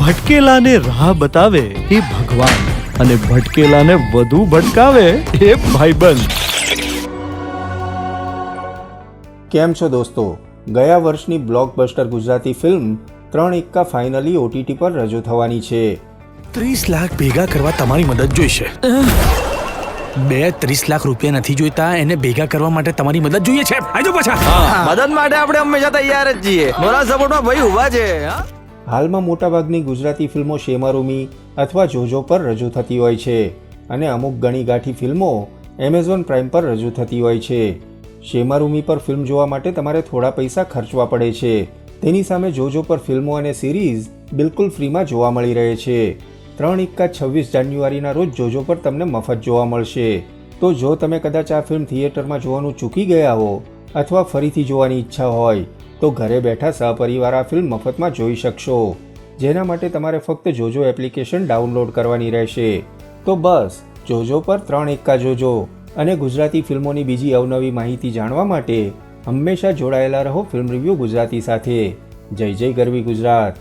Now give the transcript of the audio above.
ભટકેલાને રાહ બતાવે એ ભગવાન અને ભટકેલાને વધુ ભટકાવે એ ભાઈબંધ. કેમ છો દોસ્તો? ગયા વર્ષની બ્લોકબસ્ટર ગુજરાતી ફિલ્મ ત્રણ એક્કા ફાઇનલી ઓટીટી પર રજૂ થવાની છે. ત્રીસ લાખ ભેગા કરવા તમારી મદદ જોઈશે. બે ત્રીસ લાખ રૂપિયા નથી જોઈતા એને ભેગા કરવા માટે તમારી મદદ જોઈએ છે. આજો પાછા. મદદ માટે આપણે હંમેશા તૈયાર જ છીએ. મારા સપોર્ટમાં ભાઈ ઊભા છે હા? હાલમાં મોટાભાગની ગુજરાતી ફિલ્મો શેમારૂમી અથવા જોજો પર રજૂ થતી હોય છે અને અમુક ગણી ગાંઠી ફિલ્મો એમેઝોન પ્રાઇમ પર રજૂ થતી હોય છે. શેમારૂમી પર ફિલ્મ જોવા માટે તમારે થોડા પૈસા ખર્ચવા પડે છે. તેની સામે જોજો પર ફિલ્મો અને સિરીઝ બિલકુલ ફ્રીમાં જોવા મળી રહે છે. ત્રણ એકા છવ્વીસ જાન્યુઆરીના રોજ જોજો પર તમને મફત જોવા મળશે. તો જો તમે કદાચ આ ફિલ્મ થિયેટરમાં જોવાનું ચૂકી ગયા હો અથવા ફરીથી જોવાની ઈચ્છા હોય, તો ઘરે બેઠા સહપરિવાર આ ફિલ્મ મફતમાં જોઈ શકશો. જેના માટે તમારે ફક્ત જોજો એપ્લિકેશન ડાઉનલોડ કરવાની રહેશે. તો બસ, જોજો પર ત્રણ એક્કા જોજો અને ગુજરાતી ફિલ્મોની બીજી અવનવી માહિતી જાણવા માટે હંમેશા જોડાયેલા રહો ફિલ્મ રિવ્યૂ ગુજરાતી સાથે. જય જય ગરવી ગુજરાત.